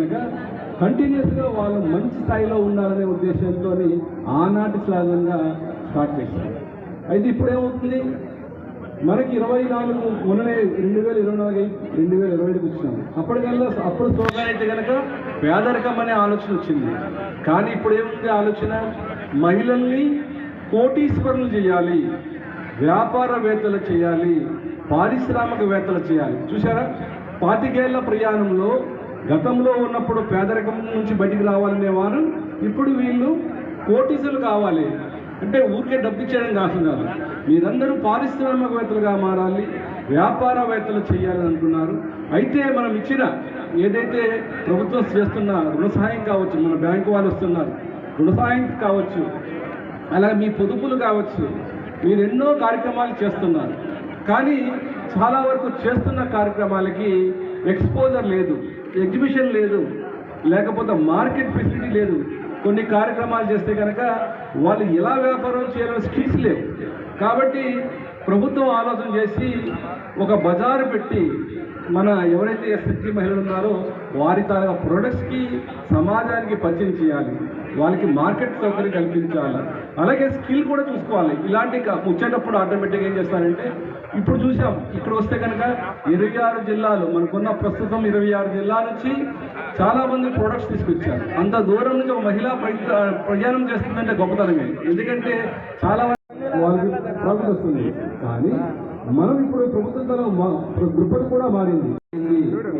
కనుక కంటిన్యూస్గా వాళ్ళు మంచి స్థాయిలో ఉండాలనే ఉద్దేశంతో ఆనాటి శ్లాఘంగా స్టార్ట్ చేశారు. అయితే ఇప్పుడేమవుతుంది? మనకి ఇరవై నాలుగు మొన్ననే రెండు వేల ఇరవై నాలుగు రెండు వేల ఇరవై ఐదుకి వచ్చినాం. అప్పటికల్లా అప్పుడు స్లోగన్ అయితే కనుక పేదరికం అనే ఆలోచన వచ్చింది. కానీ ఇప్పుడు ఏముంది ఆలోచన? మహిళల్ని కోటీశ్వరులు చేయాలి వ్యాపారవేత్తలు చేయాలి పారిశ్రామికవేత్తలు చేయాలి. చూసారా పాతికేళ్ళ ప్రయాణంలో గతంలో ఉన్నప్పుడు పేదరికం నుంచి బయటికి రావాలనే వారు ఇప్పుడు వీళ్ళు కోటీసులు కావాలి. అంటే ఊరికే డబ్బు ఇచ్చేయడం కాకుండా మీరందరూ పారిశ్రామికవేత్తలుగా మారాలి వ్యాపారవేత్తలు చేయాలని అంటున్నారు. అయితే మనం ఇచ్చిన ఏదైతే ప్రభుత్వం చేస్తున్న రుణ సహాయం కావచ్చు మన బ్యాంకు వాళ్ళు వస్తున్నారు రుణ సహాయం కావచ్చు అలాగే మీ పొదుపులు కావచ్చు మీరు ఎన్నో కార్యక్రమాలు చేస్తున్నారు. కానీ చాలా వరకు చేస్తున్న కార్యక్రమాలకి ఎక్స్పోజర్ లేదు. ఎగ్జిబిషన్ లేదు. లేకపోతే మార్కెట్ ఫెసిలిటీ లేదు. కొన్ని కార్యక్రమాలు చేస్తే కనుక వాళ్ళు ఎలా వ్యాపారం చేయాలని స్కిల్స్ లేవు. కాబట్టి ప్రభుత్వం ఆలోచన చేసి ఒక బజారు పెట్టి మన ఎవరైతే ఎస్ఎస్జి మహిళలు ఉన్నారో వారి తాలూకా ప్రొడక్ట్స్కి సమాజానికి పరిచయం చేయాలి. వాళ్ళకి మార్కెట్ సౌకర్యం కల్పించాలి. అలాగే స్కిల్ కూడా చూసుకోవాలి. ఇలాంటి వచ్చేటప్పుడు ఆటోమేటిక్గా ఏం చేస్తారంటే ఇప్పుడు చూసాం ఇక్కడ వస్తే కనుక ఇరవై ఆరు జిల్లాలు మనకున్న ప్రస్తుతం ఇరవై ఆరు జిల్లాల నుంచి చాలామంది ప్రొడక్ట్స్ తీసుకొచ్చారు. అంత దూరం నుంచి ఒక మహిళ ప్రయాణం చేస్తుందంటే గొప్పతనమే. ఎందుకంటే చాలా వాళ్ళకి ప్రాఫిట్ వస్తుంది. కానీ మనం ఇప్పుడు ప్రభుత్వం తల దృక్పథం కూడా మారింది.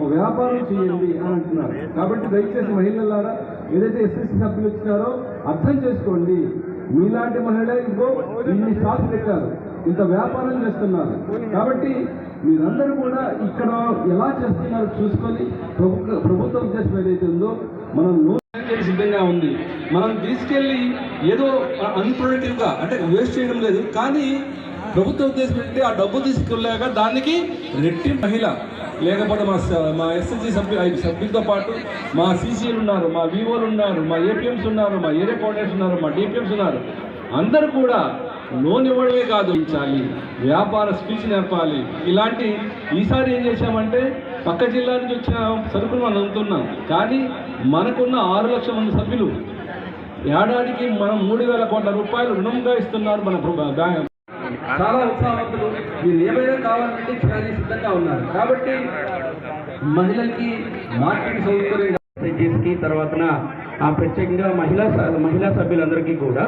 ఒక వ్యాపారం చేయండి అని అంటున్నారు. కాబట్టి దయచేసి మహిళలారా ఏదైతే ఎస్ఎస్సీ సభ్యులు వచ్చినారో అర్థం చేసుకోండి. మీలాంటి మహిళ ఇంకో ఇన్ని స్టాల్స్ పెట్టారు. ఇంత వ్యాపారం చేస్తున్నారు. కాబట్టి మీరందరూ కూడా ఇక్కడ ఎలా చేస్తున్నారో చూసుకొని ప్రభుత్వ ప్రభుత్వం ఉద్దేశం ఏదైతే ఉందో మనం లోన్ సిద్ధంగా ఉంది. మనం తీసుకెళ్ళి ఏదో అన్ప్రొడక్టివ్గా అంటే వేస్ట్ చేయడం లేదు. కానీ ప్రభుత్వ ఉద్దేశం ఏంటంటే ఆ డబ్బు తీసుకెళ్ళాక దానికి రెట్టి మహిళ లేకపోతే మా స- మా ఎస్ఎస్జి సభ్యు సభ్యులతో పాటు మా సీసీలు ఉన్నారు మా వివోలు ఉన్నారు మా ఏపీఎంస్ ఉన్నారు మా ఏరియా కోఆర్డినేటర్స్ ఉన్నారు మా డిపిఎంస్ ఉన్నారు. అందరూ కూడా లోన్ ఇవ్వడమే కాదు ఇచ్చాలి వ్యాపార స్కిల్స్ నేర్పాలి. ఇలాంటి ఈసారి ఏం చేశామంటే పక్క జిల్లా నుంచి వచ్చిన సరుకులు మనం అందుతున్నాం కానీ మనకున్న ఆరు లక్షల మంది సభ్యులు ఏడాదికి మనం మూడు వేల కోట్ల రూపాయలు రుణంగా ఇస్తున్నారు మన బ్యాంక్. చాలా ఉత్సాహవంతులు. మీరు ఏమైనా కావాలంటే చేయడానికి సిద్ధంగా ఉన్నారు. కాబట్టి మహిళలకి మార్కెట్ సౌకర్యం కి తర్వాతన ఆ ప్రత్యేకంగా మహిళా మహిళా సభ్యులందరికీ కూడా.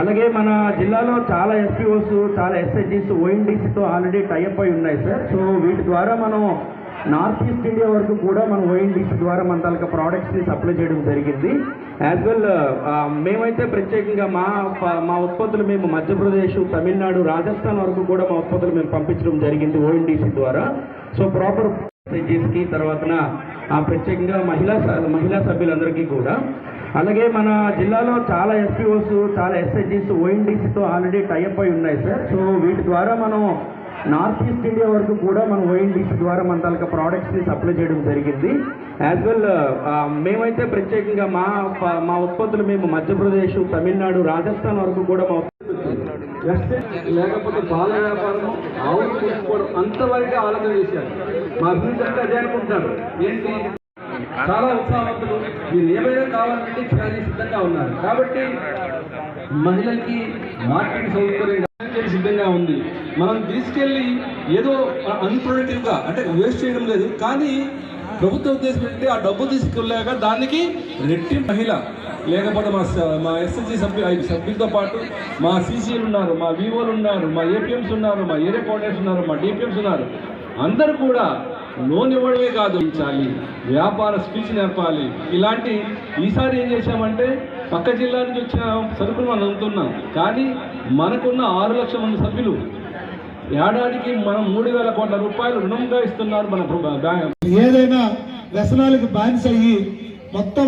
అలాగే మన జిల్లాలో చాలా ఎస్పీఓస్ చాలా ఎస్ఐజీస్ ఓఎన్డీసీతో ఆల్రెడీ టైఅప్ అయి ఉన్నాయి సార్. సో వీటి ద్వారా మనం నార్త్ ఈస్ట్ ఇండియా వరకు కూడా మనం ఓఎన్డీసీ ద్వారా మన తాలూకా ప్రోడక్ట్స్ని సప్లై చేయడం జరిగింది. యాజ్ వెల్ మేమైతే ప్రత్యేకంగా మా మా ఉత్పత్తులు మేము మధ్యప్రదేశ్ తమిళనాడు రాజస్థాన్ వరకు కూడా మా ఉత్పత్తులు మేము పంపించడం జరిగింది ఓఎన్డీసీ ద్వారా. సో ప్రాపర్కి తర్వాత ప్రత్యేకంగా మహిళా స- మహిళా సభ్యులందరికీ కూడా. అలాగే మన జిల్లాలో చాలా ఎస్పీఓస్ చాలా ఎస్ఐజీస్ ఓఎన్డీసీతో ఆల్రెడీ టైఅప్ అయి ఉన్నాయి సార్ సో వీటి ద్వారా మనం నార్త్ ఈస్ట్ ఇండియా వరకు కూడా మనం ఓఎన్డీసీ ద్వారా మన తాలూకా ప్రోడక్ట్స్ని సప్లై చేయడం జరిగింది. యాజ్ వెల్ మేమైతే ప్రత్యేకంగా మా మా ఉత్పత్తులు మేము మధ్యప్రదేశ్ తమిళనాడు రాజస్థాన్ వరకు కూడా మా లేకపోతే బాల వ్యాపారం ఆవులు కూర్చుకోవడం అంతవరకు ఆలోచన చేశారు. మా అభివృద్ధి అంటే అదే అనుకుంటున్నారు ఏంటి చాలా ఉత్సాహవంతులు. మీరు ఏమైనా కావాలంటే చేయడానికి సిద్ధంగా ఉన్నారు. కాబట్టి మహిళలకి మార్కెట్ సౌకర్యం సిద్ధంగా ఉంది. మనం తీసుకెళ్ళి ఏదో అన్ప్రొడక్టివ్గా అంటే వేస్ట్ చేయడం లేదు. కానీ ప్రభుత్వ ఉద్దేశం ఏంటంటే ఆ డబ్బు తీసుకెళ్ళాక దానికి రెట్టి మహిళ. లేకపోతే మా మా ఎస్ఎస్సి సభ్యు సభ్యులతో పాటు మా సీసీలు ఉన్నారు మా వివోలు ఉన్నారు మా ఏపీఎంస్ ఉన్నారు మా ఏరియా కోఆర్డినేటర్స్ ఉన్నారు మా డిపిఎంస్ ఉన్నారు. అందరూ కూడా లోన్ ఇవ్వడమే కాదు. ఉంచాలి వ్యాపార స్పీచ్ నేర్పాలి. ఇలాంటి ఈసారి ఏం చేశామంటే పక్క జిల్లా నుంచి వచ్చిన సరుకులు మనం అమ్ముతున్నాం. కానీ మనకున్న ఆరు లక్షల మంది సభ్యులు ఏడాదికి మనం మూడు వేల కోట్ల రూపాయలు రుణంగా ఇస్తున్నారు మన ఏదైనా వ్యసనాలకు బానిస అయ్యి మొత్తం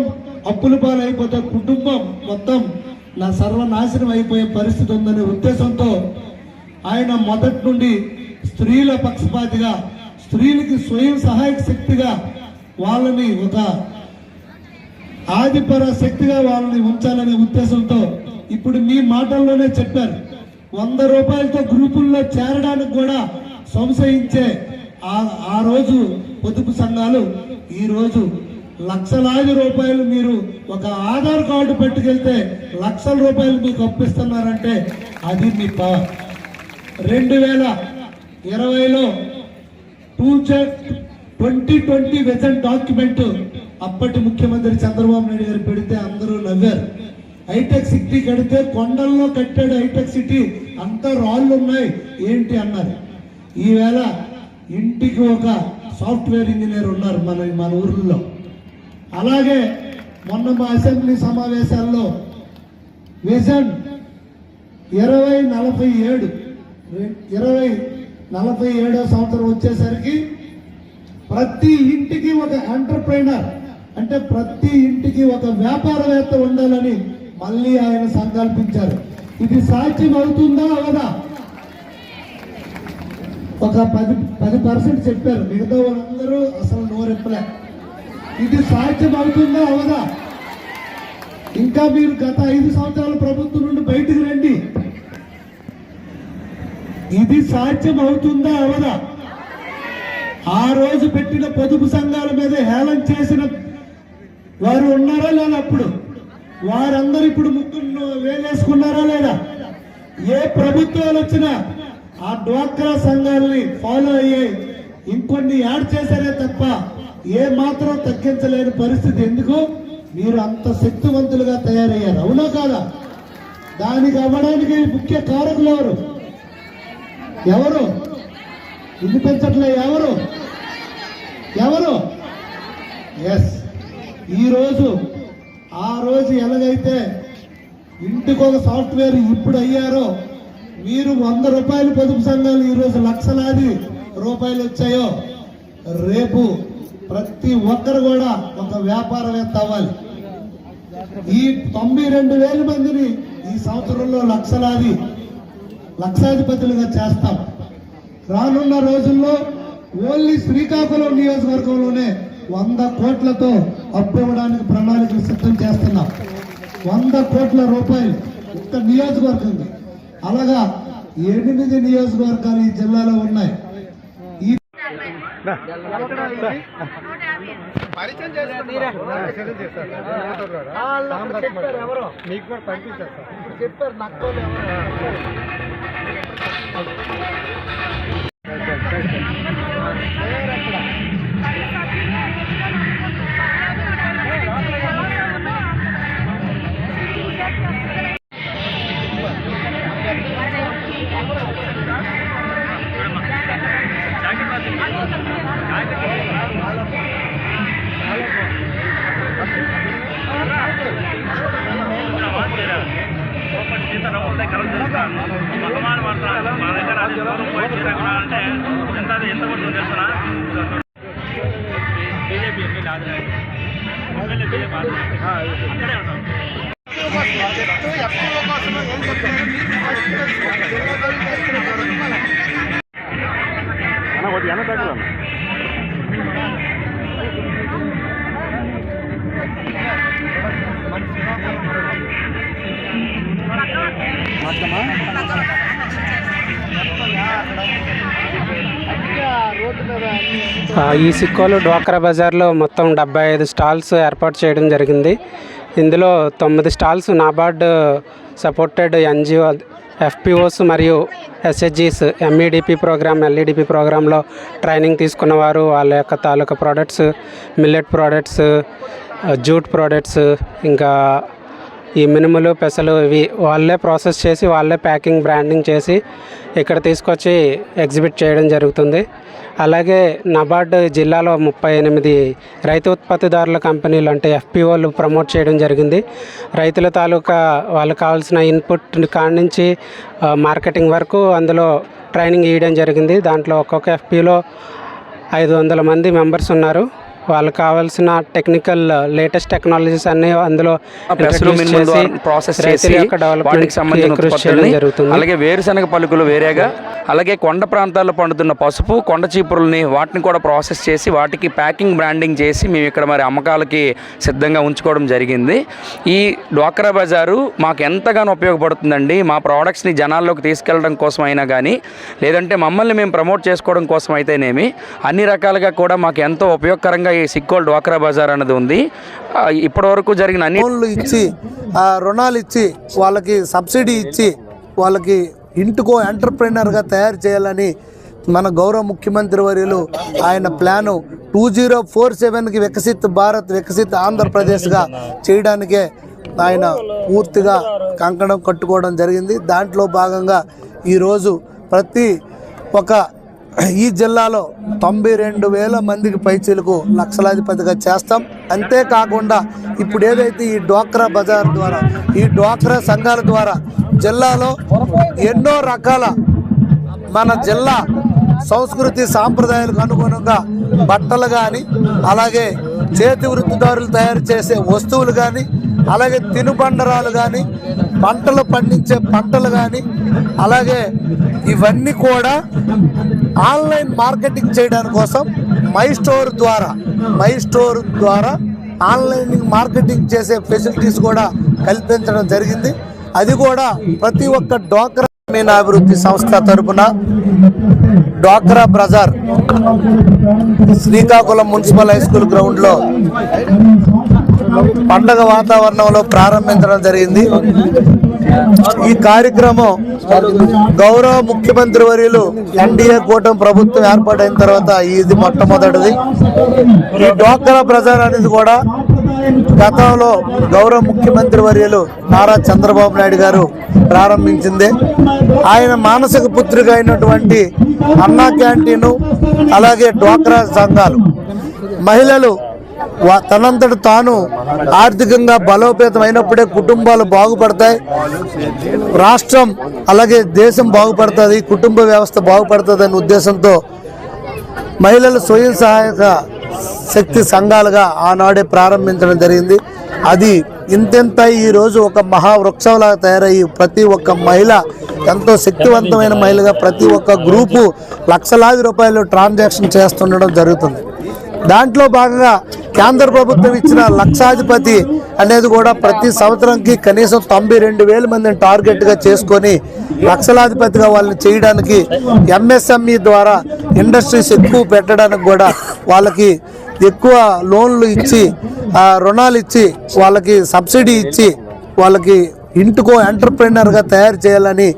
అప్పుల పాలైపోతే కుటుంబం మొత్తం నా సర్వనాశనం అయిపోయే పరిస్థితి ఉందనే ఉద్దేశంతో ఆయన మొదటి నుండి స్త్రీల పక్షపాతిగా స్త్రీలకి స్వయం సహాయక శక్తిగా వాళ్ళని ఒక ఆదిపర శక్తిగా వాళ్ళని ఉంచాలనే ఉద్దేశంతో ఇప్పుడు మీ మాటల్లోనే చెప్పారు వంద రూపాయలతో గ్రూపుల్లో చేరడానికి కూడా సంశయించే ఆ రోజు పొదుపు సంఘాలు ఈరోజు లక్షలాది రూపాయలు మీరు ఒక ఆధార్ కార్డు పెట్టుకెళ్తే లక్షల రూపాయలు మీకు అప్పిస్తున్నారంటే అది మీ పవర్ రెండు వేల ఇరవైలో two twenty twenty vision document అప్పటి ముఖ్యమంత్రి చంద్రబాబు నాయుడు గారు పెడితే అందరూ నవ్వారు. హైటెక్ సిటీ కడితే కొండల్లో కట్టాడు హైటెక్ సిటీ. అంతా రాళ్ళు ఉన్నాయి. ఏంటి అన్నారు. ఈవేళ ఇంటికి ఒక సాఫ్ట్వేర్ ఇంజనీర్ ఉన్నారు మన మన ఊర్లో. అలాగే మొన్న మా అసెంబ్లీ సమావేశాల్లో విజన్ ఇరవై నలభై ఏడు ఇరవై నలభై ఏడో సంవత్సరం వచ్చేసరికి ప్రతి ఇంటికి ఒక ఎంటర్ప్రైనర్ అంటే ప్రతి ఇంటికి ఒక వ్యాపారవేత్త ఉండాలని మళ్ళీ ఆయన సంకల్పించారు. ఇది సాధ్యం అవుతుందా అవదా? ఒక పది పది పర్సెంట్ చెప్పారు. మిగతా వాళ్ళందరూ అసలు నోరెప్పలే ఇది సాధ్యం అవుతుందా అవదా? ఇంకా మీరు గత ఐదు సంవత్సరాల ప్రభుత్వం నుండి బయటకు రండి. ఇది సాధ్యం అవుతుందా అవదా? ఆ రోజు పెట్టిన పొదుపు సంఘాల మీద హేళన చేసిన వారు ఉన్నారా లేదా అప్పుడు వారందరూ ఇప్పుడు ముగ్గురు వేలేసుకున్నారా లేదా? ఏ ప్రభుత్వాలు వచ్చినా ఆ డ్వాక్రా సంఘాలని ఫాలో అయ్యాయి ఇంకొన్ని యాడ్ చేశారే తప్ప ఏ మాత్రం తగ్గించలేని పరిస్థితి. ఎందుకు? మీరు అంత శక్తివంతులుగా తయారయ్యారు. అవునా కాదా? దానికి అవ్వడానికి ముఖ్య కారకులు ఎవరు? ఎవరు? ఇల్లు పెంచట్లే ఎవరు? ఎవరు? ఎస్ ఈరోజు ఆ రోజు ఎలాగైతే ఇంటికి ఒక సాఫ్ట్వేర్ ఇప్పుడు అయ్యారో మీరు వంద రూపాయలు పొదుపు సంఘాలు ఈరోజు లక్షలాది రూపాయలు వచ్చాయో రేపు ప్రతి ఒక్కరు కూడా ఒక వ్యాపారవేత్త అవ్వాలి. ఈ తొంభై రెండు వేల మందిని ఈ సంవత్సరంలో లక్షలాది లక్షాధిపతులుగా చేస్తాం. రానున్న రోజుల్లో ఓన్లీ శ్రీకాకుళం నియోజకవర్గంలోనే వంద కోట్లతో అప్పు ఇవ్వడానికి ప్రణాళికలు సిద్ధం చేస్తున్నాం వంద కోట్ల రూపాయలు ఒక్క నియోజకవర్గం. అలాగా ఎనిమిది నియోజకవర్గాలు ఈ జిల్లాలో ఉన్నాయి. ఈ మీకు కూడా పంపించేస్తాను చెప్పారు నాకు అది వైట్ ఎంత ఎంత పడుతుంది ఏం చెప్తారు? ఈ సిక్కోలు డ్వాక్రా బజార్లో మొత్తం డెబ్బై ఐదు స్టాల్స్ ఏర్పాటు చేయడం జరిగింది. ఇందులో తొమ్మిది stalls NABARD supported NGO FPOs మరియు ఎస్హెచ్జిస్ ఎంఈడిపి ప్రోగ్రామ్ ఎల్ఈడిపి ప్రోగ్రాంలో ట్రైనింగ్ తీసుకున్నవారు వాళ్ళ యొక్క తాలూకా products millet products jute products ఇంకా ఈ మినుములు పెసలు ఇవి వాళ్ళే ప్రాసెస్ చేసి వాళ్ళే ప్యాకింగ్ బ్రాండింగ్ చేసి ఇక్కడ తీసుకొచ్చి ఎగ్జిబిట్ చేయడం జరుగుతుంది. అలాగే నబార్డ్ జిల్లాలో ముప్పై ఎనిమిది రైతు ఉత్పత్తిదారుల కంపెనీలు అంటే ఎఫ్పిఓలు ప్రమోట్ చేయడం జరిగింది. రైతుల తాలూకా వాళ్ళకి కావాల్సిన ఇన్పుట్ కాడి నుంచి మార్కెటింగ్ వరకు అందులో ట్రైనింగ్ ఇవ్వడం జరిగింది. దాంట్లో ఒక్కొక్క ఎఫ్పిలో ఐదు వందల మంది మెంబర్స్ ఉన్నారు. వాళ్ళకి కావాల్సిన టెక్నికల్ లేటెస్ట్ టెక్నాలజీస్ అన్ని అందులో ప్రాసెస్ చేసి వాటికి సంబంధించిన అలాగే వేరుశనగ పలుకులు వేరేగా అలాగే కొండ ప్రాంతాల్లో పండుతున్న పసుపు కొండ చీపురుల్ని వాటిని కూడా ప్రాసెస్ చేసి వాటికి ప్యాకింగ్ బ్రాండింగ్ చేసి మేము ఇక్కడ మరి అమ్మకాలకి సిద్ధంగా ఉంచుకోవడం జరిగింది. ఈ డ్వాక్రా బజారు మాకు ఎంతగానో ఉపయోగపడుతుందండి. మా ప్రోడక్ట్స్ని జనాల్లోకి తీసుకెళ్ళడం కోసం అయినా కానీ లేదంటే మమ్మల్ని మేము ప్రమోట్ చేసుకోవడం కోసం అయితేనేమి అన్ని రకాలుగా కూడా మాకు ఎంతో ఉపయోగకరంగా ఈ సిక్కోల్ డ్వాక్రా బజార్ అనేది ఉంది. ఇప్పటివరకు జరిగిన అన్ని లోన్లు ఇచ్చి రుణాలు ఇచ్చి వాళ్ళకి సబ్సిడీ ఇచ్చి వాళ్ళకి ఇంటికో ఎంటర్ప్రైనర్గా తయారు చేయాలని మన గౌరవ ముఖ్యమంత్రి వర్యులు ఆయన ప్లాను టూ జీరో ఫోర్ సెవెన్కి వికసిత్ భారత్ వికసిత్ ఆంధ్రప్రదేశ్గా చేయడానికే ఆయన పూర్తిగా కంకణం కట్టుకోవడం జరిగింది. దాంట్లో భాగంగా ఈరోజు ప్రతి ఒక ఈ జిల్లాలో తొంభై రెండు వేల మందికి పైచీలకు లక్షలాధిపతిగా చేస్తాం. అంతేకాకుండా ఇప్పుడు ఏదైతే ఈ డ్వాక్రా బజార్ ద్వారా ఈ డ్వాక్రా సంఘాల ద్వారా జిల్లాలో ఎన్నో రకాల మన జిల్లా సంస్కృతి సాంప్రదాయాలకు అనుగుణంగా బట్టలు కానీ అలాగే చేతి వృత్తిదారులు తయారు చేసే వస్తువులు కానీ అలాగే తినుబండరాలు కానీ పంటలు పండించే పంటలు కానీ అలాగే ఇవన్నీ కూడా ఆన్లైన్ మార్కెటింగ్ చేయడం కోసం మై స్టోర్ ద్వారా మై స్టోర్ ద్వారా ఆన్లైన్ మార్కెటింగ్ చేసే ఫెసిలిటీస్ కూడా కల్పించడం జరిగింది. అది కూడా ప్రతి ఒక్క డోక్రా గ్రామీణ అభివృద్ధి సంస్థ తరపున డ్వాక్రా bazaar Srikakulam municipal high school గ్రౌండ్లో పండగ వాతావరణంలో ప్రారంభించడం జరిగింది. ఈ కార్యక్రమం గౌరవ ముఖ్యమంత్రి వర్యులు ఎన్డీఏ కూటమి ప్రభుత్వం ఏర్పాటైన తర్వాత ఇది మొట్టమొదటిది. ఈ డ్వాక్రా బజార్ అనేది కూడా గతంలో గౌరవ ముఖ్యమంత్రి వర్యులు నారా చంద్రబాబు నాయుడు గారు ప్రారంభించింది. ఆయన మానసిక పుత్రిక అయినటువంటి అన్నా క్యాంటీను అలాగే డ్వాక్రా సంఘాలు. మహిళలు తనంతట తాను ఆర్థికంగా బలోపేతం అయినప్పుడే కుటుంబాలు బాగుపడతాయి. రాష్ట్రం అలాగే దేశం బాగుపడుతుంది కుటుంబ వ్యవస్థ బాగుపడుతుంది అనే ఉద్దేశంతో మహిళలు స్వయం సహాయక శక్తి సంఘాలుగా ఆనాడే ప్రారంభించడం జరిగింది. అది ఇంతెంత ఈ రోజు ఒక మహావృక్షంలాగా తయారయ్యి ప్రతి ఒక్క మహిళ ఎంతో శక్తివంతమైన మహిళగా ప్రతి ఒక్క గ్రూపు లక్షలాది రూపాయలు ట్రాన్సాక్షన్ చేస్తుండడం జరుగుతుంది. దాంట్లో భాగంగా కేంద్ర ప్రభుత్వం ఇచ్చిన లక్షాధిపతి అనేది కూడా ప్రతి సంవత్సరంకి కనీసం తొంభై రెండు వేల మందిని టార్గెట్గా చేసుకొని లక్షలాధిపతిగా వాళ్ళని చేయడానికి ఎంఎస్ఎంఈ ద్వారా ఇండస్ట్రీస్ ఎక్కువ పెట్టడానికి కూడా వాళ్ళకి ఎక్కువ లోన్లు ఇచ్చి రుణాలు ఇచ్చి వాళ్ళకి సబ్సిడీ ఇచ్చి వాళ్ళకి ఇంటికో ఎంటర్ప్రైనర్గా తయారు చేయాలని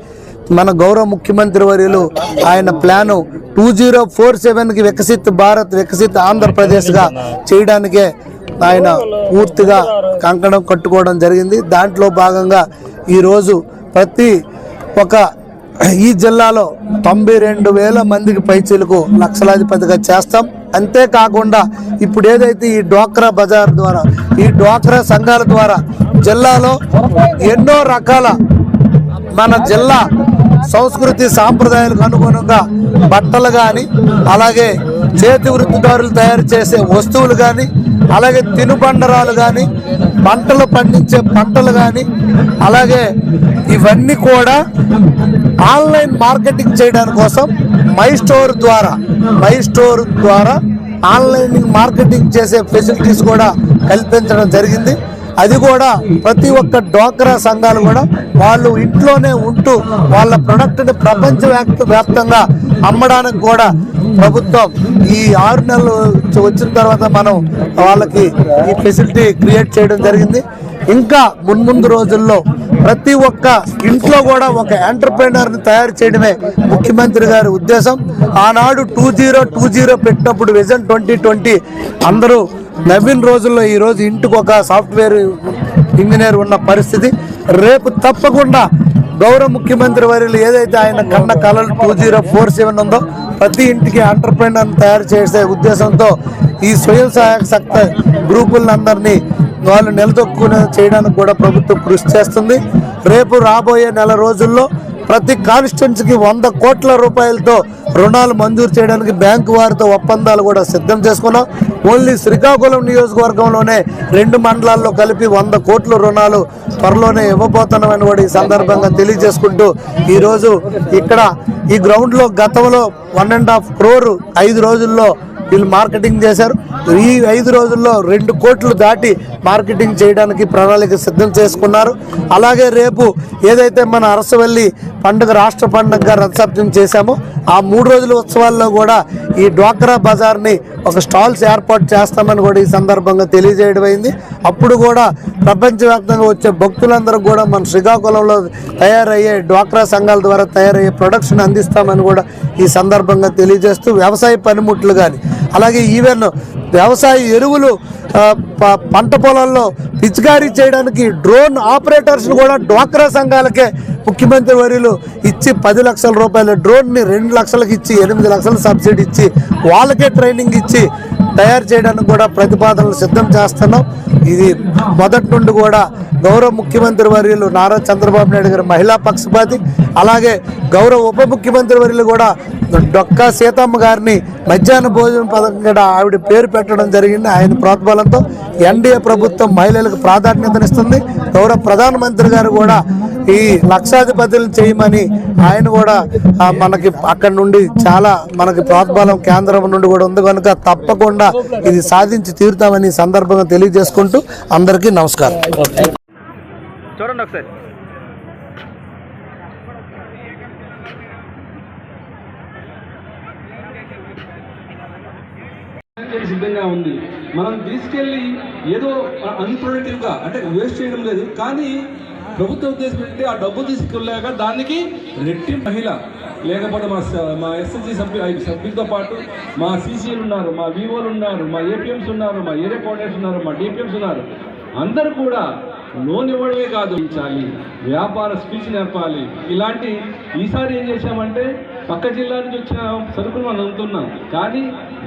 మన గౌరవ ముఖ్యమంత్రి వర్యులు ఆయన ప్లాను టూ జీరో ఫోర్ సెవెన్కి వికసిత్ భారత్ వికసిత్ ఆంధ్రప్రదేశ్గా చేయడానికే ఆయన పూర్తిగా కంకణం కట్టుకోవడం జరిగింది. దాంట్లో భాగంగా ఈరోజు ప్రతి ఒక ఈ జిల్లాలో తొంభై రెండు వేల మందికి పైచీలకు లక్షలాధిపతిగా చేస్తాం. అంతేకాకుండా ఇప్పుడు ఏదైతే ఈ డ్వాక్రా బజార్ ద్వారా ఈ డ్వాక్రా సంఘాల ద్వారా జిల్లాలో ఎన్నో రకాల మన జిల్లా సంస్కృతి సాంప్రదాయాలకు అనుగుణంగా బట్టలు కానీ అలాగే చేతి వృత్తిదారులు తయారు చేసే వస్తువులు కానీ అలాగే తినుబండరాలు కానీ పంటలు పండించే పంటలు కానీ అలాగే ఇవన్నీ కూడా ఆన్లైన్ మార్కెటింగ్ చేయడానికి కోసం మై స్టోర్ ద్వారా మై స్టోర్ ద్వారా ఆన్లైన్ మార్కెటింగ్ చేసే ఫెసిలిటీస్ కూడా కల్పించడం జరిగింది. అది కూడా ప్రతి ఒక్క డోక్రా సంఘాలు కూడా వాళ్ళు ఇంట్లోనే ఉంటూ వాళ్ళ ప్రొడక్ట్ని ప్రపంచ వ్యాప్త వ్యాప్తంగా అమ్మడానికి కూడా ప్రభుత్వం ఈ ఆరు నెలలు వచ్చిన తర్వాత మనం వాళ్ళకి ఈ ఫెసిలిటీ క్రియేట్ చేయడం జరిగింది. ఇంకా మున్ముందు రోజుల్లో ప్రతి ఒక్క ఇంట్లో కూడా ఒక ఎంటర్ప్రైనర్ని తయారు చేయడమే ముఖ్యమంత్రి గారి ఉద్దేశం. ఆనాడు టూ జీరో టూ జీరో పెట్టినప్పుడు విజన్ ట్వంటీ ట్వంటీ అందరూ నవీన్ రోజుల్లో ఈరోజు ఇంటికి ఒక సాఫ్ట్వేర్ ఇంజనీర్ ఉన్న పరిస్థితి. రేపు తప్పకుండా గౌరవ ముఖ్యమంత్రి వర్యులు ఏదైతే ఆయన కన్న కళలు టూ జీరో ఫోర్ సెవెన్ ఉందో ప్రతి ఇంటికి ఎంటర్ప్రైనర్ తయారు చేసే ఉద్దేశంతో ఈ స్వయం సహాయక శక్తి గ్రూపులందరినీ వాళ్ళు నిలదొక్కునే చేయడానికి కూడా ప్రభుత్వం కృషి చేస్తుంది. రేపు రాబోయే నెల రోజుల్లో ప్రతి కాన్స్టిట్యున్సీకి వంద కోట్ల రూపాయలతో రుణాలు మంజూరు చేయడానికి బ్యాంకు వారితో ఒప్పందాలు కూడా సిద్ధం చేసుకున్నాం. ఓన్లీ శ్రీకాకుళం నియోజకవర్గంలోనే రెండు మండలాల్లో కలిపి వంద కోట్ల రుణాలు త్వరలోనే ఇవ్వబోతున్నామని కూడా ఈ సందర్భంగా తెలియజేసుకుంటూ ఈరోజు ఇక్కడ ఈ గ్రౌండ్లో గతంలో వన్ అండ్ హాఫ్ క్రోర్ ఐదు రోజుల్లో వీళ్ళు మార్కెటింగ్ చేశారు. ఈ ఐదు రోజుల్లో రెండు కోట్లు దాటి మార్కెటింగ్ చేయడానికి ప్రణాళిక సిద్ధం చేసుకున్నారు. అలాగే రేపు ఏదైతే మన అరసవల్లి పండుగ రాష్ట్ర పండుగగా రథసప్తం చేశామో ఆ మూడు రోజుల ఉత్సవాల్లో కూడా ఈ డ్వాక్రా బజార్ని ఒక స్టాల్స్ ఏర్పాటు చేస్తామని కూడా ఈ సందర్భంగా తెలియజేయడం అయింది. అప్పుడు కూడా ప్రపంచవ్యాప్తంగా వచ్చే భక్తులందరూ కూడా మన శ్రీకాకుళంలో తయారయ్యే డ్వాక్రా సంఘాల ద్వారా తయారయ్యే ప్రొడక్షన్ అందిస్తామని కూడా ఈ సందర్భంగా తెలియజేస్తూ వ్యవసాయ పనిముట్లు కానీ అలాగే ఈవెన్ వ్యవసాయ ఎరువులు పంట పొలాల్లో పిచికారీ చేయడానికి డ్రోన్ ఆపరేటర్స్ కూడా డ్వాక్రా సంఘాలకే ముఖ్యమంత్రి వర్యులు ఇచ్చి పది లక్షల రూపాయలు డ్రోన్ని రెండు లక్షలకు ఇచ్చి ఎనిమిది లక్షల సబ్సిడీ ఇచ్చి వాళ్ళకే ట్రైనింగ్ ఇచ్చి తయారు చేయడానికి కూడా ప్రతిపాదనలు సిద్ధం చేస్తున్నాం. ఇది మొదటి నుండి కూడా గౌరవ ముఖ్యమంత్రి వర్యులు నారా చంద్రబాబు నాయుడు గారు మహిళా పక్షపాతి అలాగే గౌరవ ఉప ముఖ్యమంత్రి వర్యులు కూడా డొక్కా సీతమ్మ గారిని మధ్యాహ్న భోజన పథకం కూడా ఆవిడ పేరు పెట్టడం జరిగింది. ఆయన ప్రోత్బలంతో ఎన్డీఏ ప్రభుత్వం మహిళలకు ప్రాధాన్యతనిస్తుంది. గౌరవ ప్రధానమంత్రి గారు కూడా ఈ లక్షాధిపతులను చేయమని ఆయన కూడా మనకి అక్కడ నుండి చాలా మనకి ప్రోత్బలం కేంద్రం నుండి కూడా ఉంది. కనుక తప్పకుండా ఇది సాధించి తీరుతామని సందర్భంగా తెలియజేసుకుంటూ అందరికీ నమస్కారం. చూడండి ఒకసారి. సిద్ధంగా ఉంది. మనం తీసుకెళ్ళి ఏదో అన్ప్రొడక్టివ్గా అంటే వేస్ట్ చేయడం లేదు. కానీ ప్రభుత్వ ఉద్దేశం ఏంటంటే ఆ డబ్బు తీసుకెళ్ళాక దానికి రెట్టి మహిళ లేకపోతే మా స- మా ఎస్ఎస్సి సభ్యు సభ్యులతో పాటు మా సీసీలు ఉన్నారు మా వివోలు ఉన్నారు మా ఏపీఎంస్ ఉన్నారు మా ఏరియా కోఆర్డినేటర్స్ ఉన్నారు మా డిపిఎంస్ ఉన్నారు. అందరూ కూడా లోన్ ఇవ్వడమే కాదు. ఉంచాలి వ్యాపార స్పీచ్ నేర్పాలి. ఇలాంటి ఈసారి ఏం చేశామంటే పక్క జిల్లా నుంచి వచ్చిన సరుకులు మనం అమ్ముతున్నాం. కానీ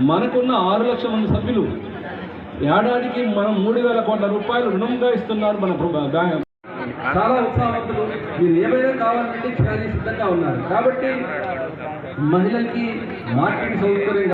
మనకున్న ఆరు లక్షల మంది సభ్యులు ఏడాదికి మనం మూడు వేల కోట్ల రూపాయలు రుణంగా ఇస్తున్నారు మన బ్యాంక్ చాలా ఉత్సాహవంతులు. మీరు ఏమైనా కావాలంటే చేయాలని సిద్ధంగా ఉన్నారు. కాబట్టి మహిళలకి మార్కెట్ సౌకర్యం